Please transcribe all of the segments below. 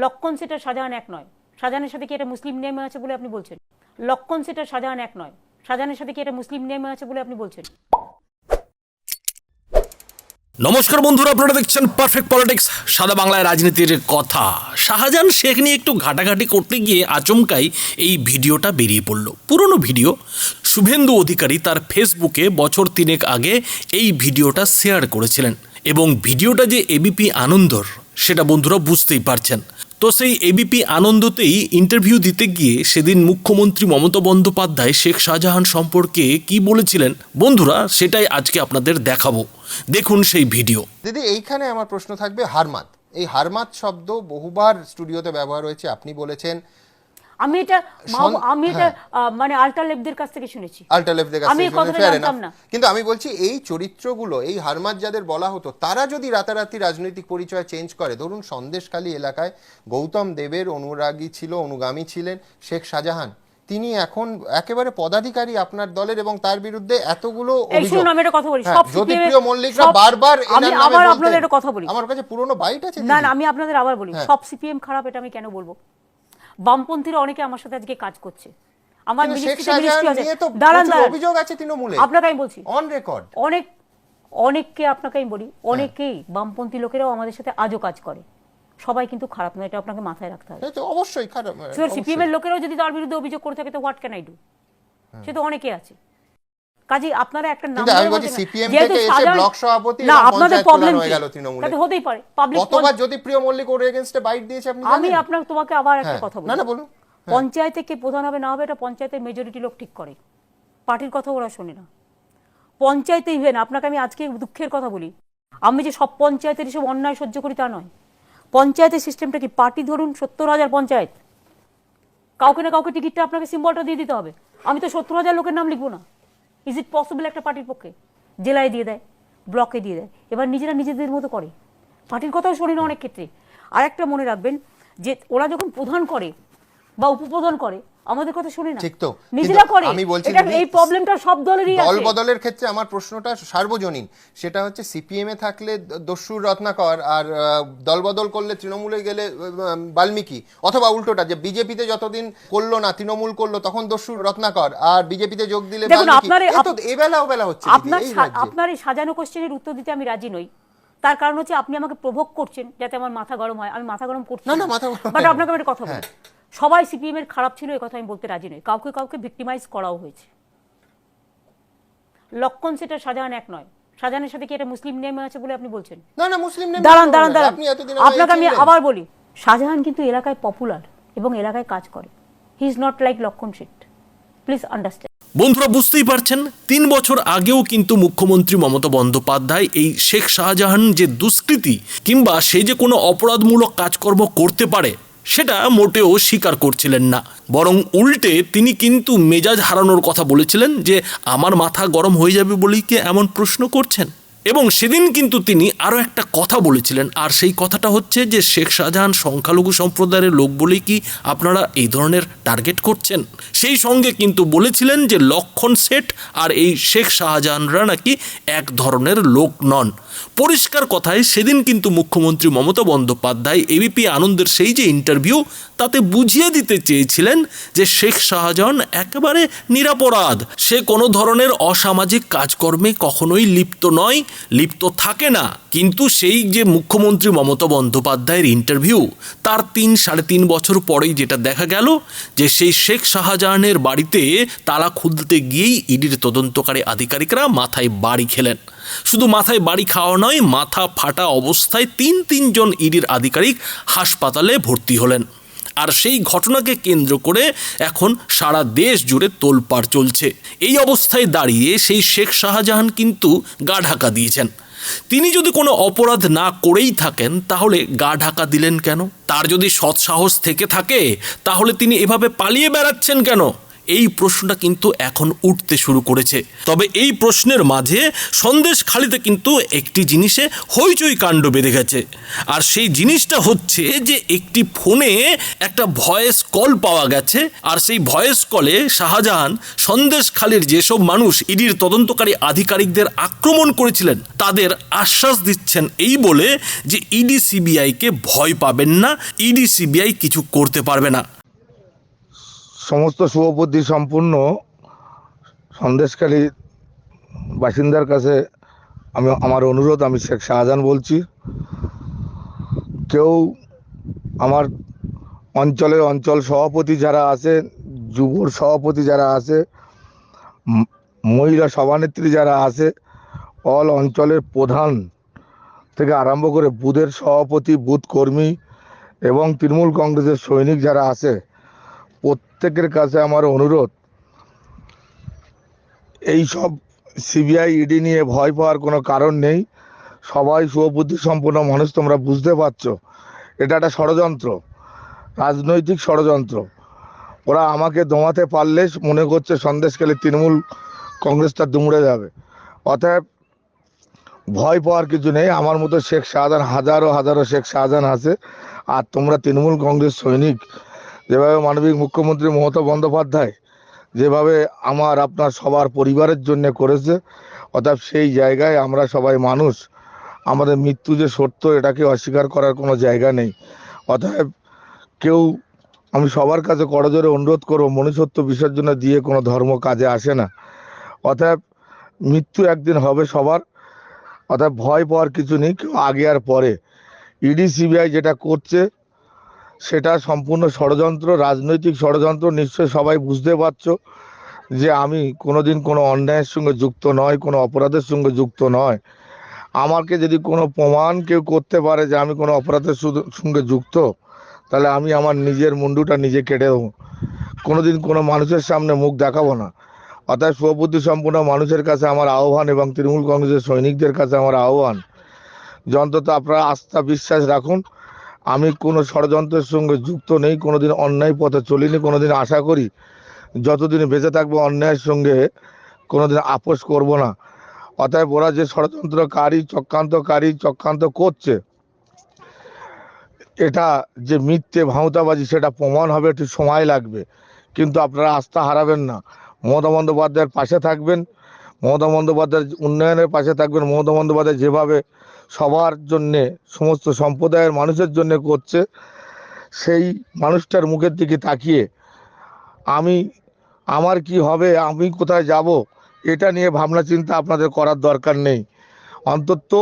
লক্ষণ সেটা শাহজাহান এক নয়। শাহজাহানের সাথে কি এটা মুসলিম নেমে আছে বলে আপনি বলছেন? লক্ষণ সেটা শাহজাহান এক নয়। শাহজাহানের সাথে কি এটা মুসলিম নেমে আছে বলে আপনি বলছেন? নমস্কার বন্ধুরা, আপনারা দেখছেন পারফেক্ট পলিটিক্স সাদা বাংলায় রাজনীতির কথা। শাহজাহান শেখ নিয়ে একটু ঘাটাঘাটি করতে গিয়ে আচমকাই এই ভিডিওটা বেরিয়ে পড়ল। পুরনো ভিডিও, শুভেন্দু অধিকারী তার ফেসবুকে বছর তিনেক আগে এই ভিডিওটা শেয়ার করেছিলেন। এবং ভিডিওটা যে এবিপি আনন্দর সেটা বন্ধুরা বুঝতেই পারছেন। তো সেই এবিপি আনন্দতেই ইন্টারভিউ দিতে গিয়ে সেদিন মুখ্যমন্ত্রী মমতা বন্দ্যোপাধ্যায় শেখ শাহজাহান সম্পর্কে কি বলেছিলেন? বন্ধুরা, সেটাই আজকে আপনাদের দেখাবো। দেখুন সেই ভিডিও। দিদি, এইখানে আমার প্রশ্ন থাকবে হারমাত। এই হারমাত শব্দ বহুবার স্টুডিওতে ব্যবহার হয়েছে, আপনি বলেছেন। আমি এটা আমি এটা আহ, মানে আল্ট্রা লেবদের কাছ থেকে শুনেছি। কাছে fair জানতাম না। কিন্তু আমি বলছি এই চরিত্রগুলো এই হারমাত যাদের বলা হতো তারা যদি রাতারাতি রাজনৈতিক পরিচয় চেঞ্জ করে ধরুন সন্দেশখালী এলাকায় গৌতম দেবের অনুরাগী ছিল অনুগামী ছিলেন শেখ শাহজাহান। তিনি এখন একেবারে পদাধিকারী আপনার দলের এবং তার বিরুদ্ধে এতগুলো শুনুন আমি একটা কথা বলি। হ্যাঁ, সব জ্যোতিপ্রিয় মল্লিকরা বারবার আমি আবার আপনাদের একটা কথা বলি। আমার কাছে পুরনো বাইট আছে না না আমি আপনাদের আবার বলি হ্যাঁ। সব সিপিএম খারাপ এটা আমি কেন বলব? বামপন্থীরা অনেকে আমার সাথে আজকে কাজ করছে। আমার দাঁড়ান অভিযোগ আছে তৃণমূলে আপনাকে আমি বলছি। অন রেকর্ড অনেক অনেককে আপনাকে আমি বলি অনেকেই বামপন্থী লোকেরাও আমাদের সাথে আজও কাজ করে। সবাই কিন্তু খারাপ নয় এটা আপনাকে মাথায় রাখতে হবে। অবশ্যই খারাপ সিপিএম এর লোকেরাও যদি তার বিরুদ্ধে অভিযোগ করে থাকে তো what can I do say তো অনেকে আছে। কাজে আপনারা একটা নাম আমি বলছি যেহেতু থেকে এসে ব্লক সভাপতি না আপনাদের প্রবলেম হয়ে গেল তৃণমূলে। হতেই পারে। পাবলিক কতবার জ্যোতিপ্রিয় মল্লিক ওর এগেনস্টে বাইট দিয়েছে আপনি আমি? আপনার তোমাকে আবার একটা হ্যাঁ। কথা বলি। না, না, বলুন। পঞ্চায়েতে কে প্রধান হবে না হবে এটা পঞ্চায়েতের মেজরিটি লোক ঠিক করে। পার্টির কথা ওরা শোনে না। পঞ্চায়েতে ইভেন আপনাকে আমি আজকে দুঃখের কথা বলি। আমি যে সব পঞ্চায়েতের এসব অন্যায় সহ্য করি তা নয়। পঞ্চায়েতের সিস্টেমটা কি? পার্টি ধরুন সত্তর হাজার পঞ্চায়েত। কাউকে না কাউকে টিকিটটা আপনাকে সিম্বলটা দিয়ে দিতে হবে। আমি তো সত্তর হাজার লোকের নাম লিখব না। ইজ ইট পসিবল একটা পার্টির পক্ষে? জেলায় দিয়ে দেয়, ব্লকে দিয়ে দেয়। এবার নিজেরা নিজেদের মতো করে। পার্টির কথাও শোনে না অনেক ক্ষেত্রে। আর একটা মনে রাখবেন যে ওরা যখন প্রধান করে বা উপপ্রধান করে আমাদের কথা শুনে না। ঠিক তো। নিজেরা করে। আমি বলছি এই প্রবলেমটা সব দলেরই দল আছে। বদলের ক্ষেত্রে আমার প্রশ্নটা সার্বজনীন। সেটা হচ্ছে সিপিএম এ থাকলে দস্যুর রত্নাকর আর দল বদল করলে তৃণমূলে গেলে বাল্মীকি। অথবা উল্টোটা যে বিজেপিতে যতদিন করল না তৃণমূল করল তখন দস্যুর রত্নাকর আর বিজেপিতে যোগ দিলে এবেলা ওবেলা হচ্ছে আপনার আপনার এই সাজানো কোশ্চেনের উত্তর দিতে আমি রাজি নই। তার কারণ হচ্ছে আপনি আমাকে প্রভোগ করছেন যাতে আমার মাথা গরম হয়। আমি মাথা গরম করছি না, না, মাথা গরম বাট আপনাকে আমি একটা কথা বলি। সবাই সিপিএম এর খারাপ ছিল এই কথা আমি বলতে রাজি নই। কাউকে কাউকে ভিক্টিমাইজ করাও হয়েছে। লক্ষণ সেটা শাহজাহান এক নয়। শাহজাহানের সাথে কি এটা মুসলিম নেমে আছে বলে আপনি বলছেন? না না মুসলিম নেম দাঁড়ান দাঁড়ান দাঁড়ান। আপনি এতদিন আপনাকে আমি আবার বলি শাহজাহান কিন্তু এলাকায় পপুলার এবং এলাকায় কাজ করে। হি ইজ নট লাইক লক্ষণ শেঠ প্লিজ আন্ডারস্ট্যান্ড বন্ধুরা বুঝতেই পারছেন তিন বছর আগেও কিন্তু মুখ্যমন্ত্রী মমতা বন্দ্যোপাধ্যায় এই শেখ শাহজাহান যে দুষ্কৃতি কিংবা সে যে কোনো অপরাধমূলক কাজকর্ম করতে পারে সেটা মোটেও স্বীকার করছিলেন না। বরং উল্টে তিনি কিন্তু মেজাজ হারানোর কথা বলেছিলেন যে, আমার মাথা গরম হয়ে যাবে বলেই কি এমন প্রশ্ন করছেন? এবং সেদিন কিন্তু তিনি আরও একটা কথা বলেছিলেন। আর সেই কথাটা হচ্ছে যে, শেখ শাহজাহান সংখ্যালঘু সম্প্রদায়ের লোক বলেই কি আপনারা এই ধরনের টার্গেট করছেন? সেই সঙ্গে কিন্তু বলেছিলেন যে, লক্ষণ শেঠ আর এই শেখ শাহজাহানরা নাকি এক ধরনের লোক নন। পরিষ্কার কথায় সেদিন কিন্তু মুখ্যমন্ত্রী মমতা বন্দ্যোপাধ্যায় এবিপি আনন্দের সেই যে ইন্টারভিউ তাতে বুঝিয়ে দিতে চেয়েছিলেন যে শেখ শাহজাহান একেবারে নিরাপরাধ। সে কোনো ধরনের অসামাজিক কাজকর্মে কখনোই লিপ্ত নয়, লিপ্ত থাকে না। কিন্তু সেই যে মুখ্যমন্ত্রী মমতা বন্দ্যোপাধ্যায়ের ইন্টারভিউ তার তিন, সাড়ে তিন বছর পরেই যেটা দেখা গেল, যে সেই শেখ শাহজাহানের বাড়িতে তালা খুলতে গিয়েই ইডির তদন্তকারী আধিকারিকরা মাথায় বাড়ি খেলেন। শুধু মাথায় বাড়ি খাওয়া নয় মাথা ফাটা অবস্থায় তিন তিনজন ইডির আধিকারিক হাসপাতালে ভর্তি হলেন। আর সেই ঘটনাকে কেন্দ্র করে এখন সারা দেশ জুড়ে তোলপাড় চলছে। এই অবস্থায় দাঁড়িয়ে সেই শেখ শাহজাহান কিন্তু গা ঢাকা দিয়েছেন। তিনি যদি কোনো অপরাধ না করেই থাকেন, তাহলে গা ঢাকা দিলেন কেন? তার যদি সৎসাহস থেকে থাকে, তাহলে তিনি এভাবে পালিয়ে বেড়াচ্ছেন কেন? এই প্রশ্নটা কিন্তু এখন উঠতে শুরু করেছে। তবে এই প্রশ্নের মাঝে সন্দেশ খালিতে কিন্তু একটি জিনিসে হইচই কাণ্ড বেঁধে গেছে। আর সেই জিনিসটা হচ্ছে যে একটি ফোনে একটা ভয়েস কল পাওয়া গেছে, আর সেই ভয়েস কলে শাহজাহান সন্দেশ খালির যেসব মানুষ ইডির তদন্তকারী আধিকারিকদের আক্রমণ করেছিলেন, তাদের আশ্বাস দিচ্ছেন এই বলে যে ইডি সিবিআইকে ভয় পাবেন না, ইডি সিবিআই কিছু করতে পারবে না। সমস্ত শুভবুদ্ধি সম্পূর্ণ সন্দেশকারী বাসিন্দার কাছে আমি, আমার অনুরোধ, আমি শেখ শাহজাহান বলছি। কেউ আমার অঞ্চলের অঞ্চল সভাপতি যারা আছে, যুবর সভাপতি যারা আছে মহিলা সভানেত্রী যারা আছে, অল অঞ্চলের প্রধান থেকে আরম্ভ করে বুথের সভাপতি বুথ কর্মী এবং তৃণমূল কংগ্রেসের সৈনিক যারা আছে প্রত্যেকের কাছে আমার অনুরোধ, এই সব সিবিআই, ইডি নিয়ে ভয় পাওয়ার কোনো কারণ নেই। সবাই সুবুদ্ধি সম্পন্ন মানুষ, তোমরা বুঝতে পারছ। এটা একটা ষড়যন্ত্র, রাজনৈতিক ষড়যন্ত্র। ওরা আমাকে দমাতে পারলে মনে করছে সন্দেশকালে তৃণমূল কংগ্রেসটা দুমড়ে যাবে। অতএব ভয় পাওয়ার কিছু নেই। আমার মতো শেখ শাহজাহান, হাজারো হাজারো শেখ শাহজাহান আছে। আর তোমরা তৃণমূল কংগ্রেস সৈনিক যেভাবে মানবিক মুখ্যমন্ত্রী মমতা বন্দ্যোপাধ্যায় যেভাবে আমার, আপনার সবার পরিবারের জন্য করেছে, অর্থাৎ সেই জায়গায় আমরা সবাই মানুষ, আমাদের মৃত্যু যে সত্য এটাকে অস্বীকার করার কোনো জায়গা নেই। অতএব কেউ, আমি সবার কাছে করজোরে অনুরোধ করব, মনুষ্যত্ব বিসর্জন দিয়ে কোনো ধর্ম কাজে আসে না। অতএব মৃত্যু একদিন হবে সবার অর্থাৎ ভয় পাওয়ার কিছু নেই, কেউ আগে আর পরে। ইডি, সিবিআই যেটা করছে সেটা সম্পূর্ণ ষড়যন্ত্র, রাজনৈতিক ষড়যন্ত্র, নিশ্চয়ই সবাই বুঝতে পারছ যে আমি কোনোদিন কোনো অন্যায়ের সঙ্গে যুক্ত নয় কোনো অপরাধের সঙ্গে যুক্ত নয় আমাকে যদি কোনো প্রমাণ কেউ করতে পারে যে আমি কোনো অপরাধের সঙ্গে যুক্ত, তাহলে আমি আমার নিজের মুন্ডুটা নিজে কেটে দেবো। কোনোদিন কোনো মানুষের সামনে মুখ দেখাবো না। অর্থাৎ সুবুদ্ধি সম্পূর্ণ মানুষের কাছে আমার আহ্বান এবং তৃণমূল কংগ্রেসের সৈনিকদের কাছে আমার আহ্বান, যে অন্তত আপনারা আস্থা, বিশ্বাস রাখুন। আমি কোনো ষড়যন্ত্রের সঙ্গে যুক্ত নেই, কোনোদিন অন্যায় পথে চলিনি, কোনোদিন আশা করি যতদিন বেঁচে থাকব অন্যায়ের সঙ্গে কোনোদিন আপোষ করব না। অতএব ওরা যে ষড়যন্ত্রকারী, চক্রান্তকারী, চক্রান্ত করছে, এটা যে মিথ্যে ভাঁওতাবাজি সেটা প্রমাণ হবে, একটু সময় লাগবে। কিন্তু আপনারা আস্থা হারাবেন না। মমতা বন্দ্যোপাধ্যায়ের পাশে থাকবেন। মমতা বন্দ্যোপাধ্যায়ের উন্নয়নের পাশে থাকবেন। মমতা বন্দ্যোপাধ্যায় যেভাবে সবার জন্যে, সমস্ত সম্প্রদায়ের মানুষের জন্য করছে, সেই মানুষটার মুখের দিকে তাকিয়ে আমি, আমার কি হবে, আমি কোথায় যাব, এটা নিয়ে ভাবনা চিন্তা আপনাদের করার দরকার নেই। অন্তত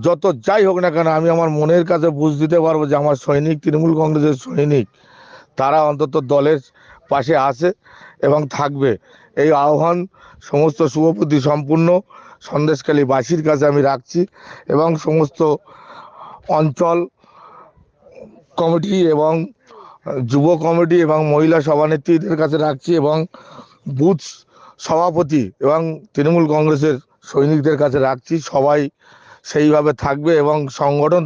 যত যাই হোক না কেন, আমি আমার মনের কাছে বুঝ দিতে পারব যে আমার সৈনিক, তৃণমূল কংগ্রেসের সৈনিক, তারা অন্তত দলের পাশে আছে এবং থাকবে। এই আহ্বান সমস্ত শুভবুদ্ধি সম্পূর্ণ সন্দেশকালী বাসীর কাছে আমি রাখছি এবং সমস্ত অঞ্চল কমিটি এবং যুব কমিটি এবং মহিলা সভানেত্রীদের কাছে রাখছি এবং বুথ সভাপতি এবং তৃণমূল কংগ্রেসের সৈনিকদের কাছে রাখছি। সবাই সেইভাবে থাকবে এবং সংগঠন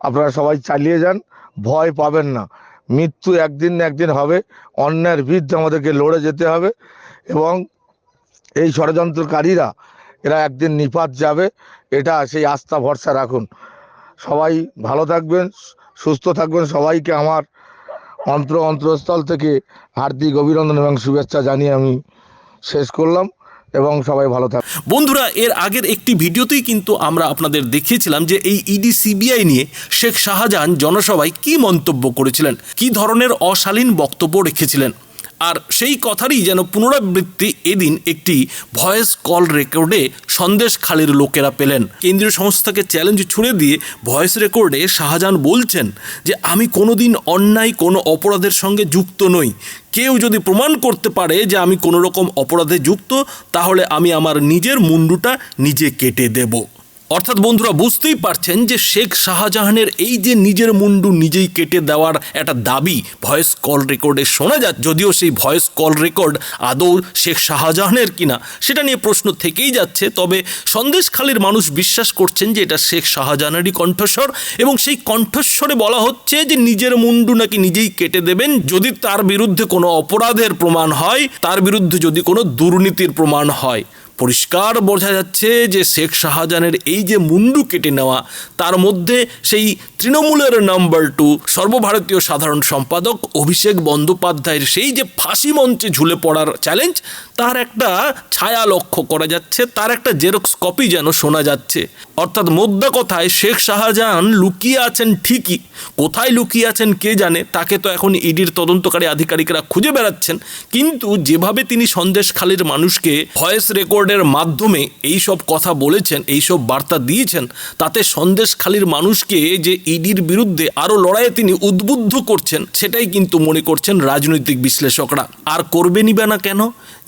আপনারা সবাই চালিয়ে যান। ভয় পাবেন না। মৃত্যু একদিন না একদিন হবে। অন্যায়ের বিরুদ্ধে আমাদেরকে লড়ে যেতে হবে এবং এই ষড়যন্ত্রকারীরা, এরা একদিন নিপাত যাবে, এটা সেই আস্থা, ভরসা রাখুন। সবাই ভালো থাকবেন, সুস্থ থাকবেন। সবাইকে আমার অন্তর অন্তরস্থল থেকে হার্দিক অভিনন্দন এবং শুভেচ্ছা জানিয়ে আমি শেষ করলাম। এবং সবাই ভালো থাক বন্ধুরা, এর আগের একটি ভিডিওতেই কিন্তু আমরা আপনাদের দেখিয়েছিলাম যে এই ইডি সিবিআই নিয়ে শেখ শাহজাহান জনসভায় কি মন্তব্য করেছিলেন? কি ধরনের অশালীন বক্তব্য রেখেছিলেন? আর সেই কথারই যেন পুনরাবৃত্তি এদিন একটি ভয়েস কল রেকর্ডে সন্দেশ খালের লোকেরা পেলেন। কেন্দ্রীয় সংস্থাকে চ্যালেঞ্জ ছুড়ে দিয়ে ভয়েস রেকর্ডে শাহজাহান বলছেন যে, আমি কোনোদিন অন্যায়, কোনো অপরাধের সঙ্গে যুক্ত নই। কেউ যদি প্রমাণ করতে পারে যে আমি কোনো রকম অপরাধে যুক্ত, তাহলে আমি আমার নিজের মুন্ডুটা নিজে কেটে দেব। অর্থাৎ বন্ধুরা, বুঝতেই পারছেন যে শেখ শাহজাহানের এই যে নিজের মুন্ডু নিজেই কেটে দেওয়ার একটা দাবি ভয়েস কল রেকর্ডে শোনা যায় যদিও সেই ভয়েস কল রেকর্ড আদৌ শেখ শাহজাহানের কিনা, সেটা নিয়ে প্রশ্ন থেকেই যাচ্ছে। তবে সন্দেশখালীর মানুষ বিশ্বাস করছেন যে এটা শেখ শাহজাহানেরই কণ্ঠস্বর এবং সেই কণ্ঠস্বরে বলা হচ্ছে যে নিজের মুন্ডু নাকি নিজেই কেটে দেবেন। যদি তার বিরুদ্ধে কোনো অপরাধের প্রমাণ হয়, তার বিরুদ্ধে যদি কোনো দুর্নীতির প্রমাণ হয়। পরিষ্কার বোঝা যাচ্ছে যে শেখ শাহজাহানের এই যে মুন্ডু কেটে নেওয়া, তার মধ্যে সেই তৃণমূলের নাম্বার টু সর্বভারতীয় সাধারণ সম্পাদক অভিষেক বন্দ্যোপাধ্যায়ের সেই যে ফাঁসি মঞ্চে ঝুলে পড়ার চ্যালেঞ্জ তার একটা ছায়া লক্ষ্য করা যাচ্ছে, তার একটা জেরক্স কপি যেন শোনা যাচ্ছে। অর্থাৎ মোদ্দা কথায় শেখ শাহজাহান লুকিয়ে আছেন ঠিকই। কোথায় লুকিয়ে আছেন কে জানে? তাকে তো এখন ইডির তদন্তকারী আধিকারিকরা খুঁজে বেড়াচ্ছেন। কিন্তু যেভাবে তিনি সন্দেশখালীর মানুষকে ভয়েস রেকর্ডের মাধ্যমে এই সব কথা বলেছেন এই সব বার্তা দিয়েছেন, তাতে সন্দেশখালীর মানুষকে যে ইডির বিরুদ্ধে আরও লড়াইয়ে তিনি উদ্বুদ্ধ করছেন, সেটাই কিন্তু মনে করছেন রাজনৈতিক বিশ্লেষকরা। আর করবেনই বা না কেন?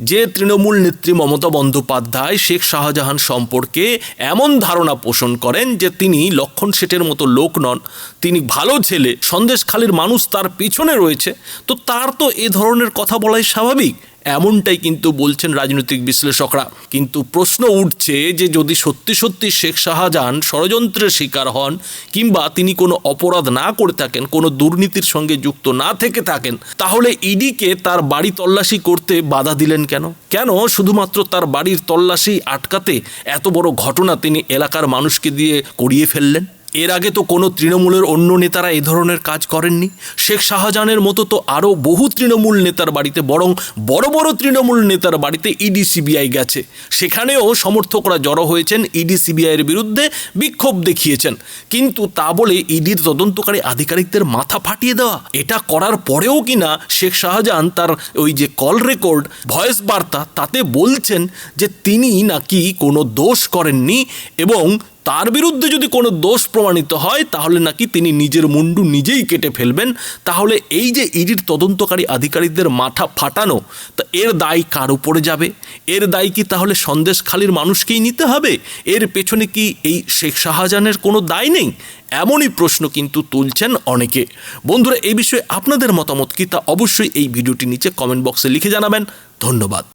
যে তৃণমূল নেত্রী মমতা বন্দ্যোপাধ্যায় শেখ শাহজাহান সম্পর্কে এমন ধারণা পোষণ করেন যে তিনি লক্ষণ শেঠের মতো লোক নন। তিনি ভালো ছেলে, সন্দেশখালীর মানুষ তার পিছনে রয়েছে। তো তার তো এ ধরনের কথা বলাই স্বাভাবিক। এমনটাই কিন্তু বলছেন রাজনৈতিক বিশ্লেষকরা। কিন্তু প্রশ্ন উঠছে যে যদি সত্যি সত্যি শেখ শাহজাহান ষড়যন্ত্রের শিকার হন কিংবা তিনি কোনো অপরাধ না করে থাকেন, কোনো দুর্নীতির সঙ্গে যুক্ত না থেকে থাকেন, তাহলে ইডিকে তার বাড়ি তল্লাশি করতে বাধা দিলেন কেন? কেন শুধুমাত্র তার বাড়ির তল্লাশি আটকাতে এত বড় ঘটনা তিনি এলাকার মানুষকে দিয়ে করিয়ে ফেললেন? এর আগে তো কোনো তৃণমূলের অন্য নেতারা এ ধরনের কাজ করেননি। শেখ শাহজাহানের মতো তো আরও বহু তৃণমূল নেতার বাড়িতে, বরং বড় বড় তৃণমূল নেতার বাড়িতে ইডি, সিবিআই গেছে। সেখানেও সমর্থকরা জড়ো হয়েছেন, ইডি সিবিআইয়ের বিরুদ্ধে বিক্ষোভ দেখিয়েছেন। কিন্তু তা বলে ইডির তদন্তকারী আধিকারিকদের মাথা ফাটিয়ে দেওয়া, এটা করার পরেও কিনা শেখ শাহজাহান তার ওই যে কল রেকর্ড, ভয়েস বার্তা, তাতে বলছেন যে তিনি নাকি কোনো দোষ করেননি এবং তার বিরুদ্ধে যদি কোনো দোষ প্রমাণিত হয়, তাহলে নাকি তিনি নিজের মুন্ডু নিজেই কেটে ফেলবেন। তাহলে এই যে ইডির তদন্তকারী আধিকারিকদের মাথা ফাটানো, তা এর দায় কার উপরে যাবে? এর দায় কি তাহলে সন্দেশখালীর মানুষকেই নিতে হবে? এর পেছনে কি এই শেখ শাহজাহানের কোনো দায় নেই? এমনই প্রশ্ন কিন্তু তুলছেন অনেকে। বন্ধুরা এই বিষয়ে আপনাদের মতামত কি তা অবশ্যই এই ভিডিওটি নিচে কমেন্ট বক্সে লিখে জানাবেন। ধন্যবাদ।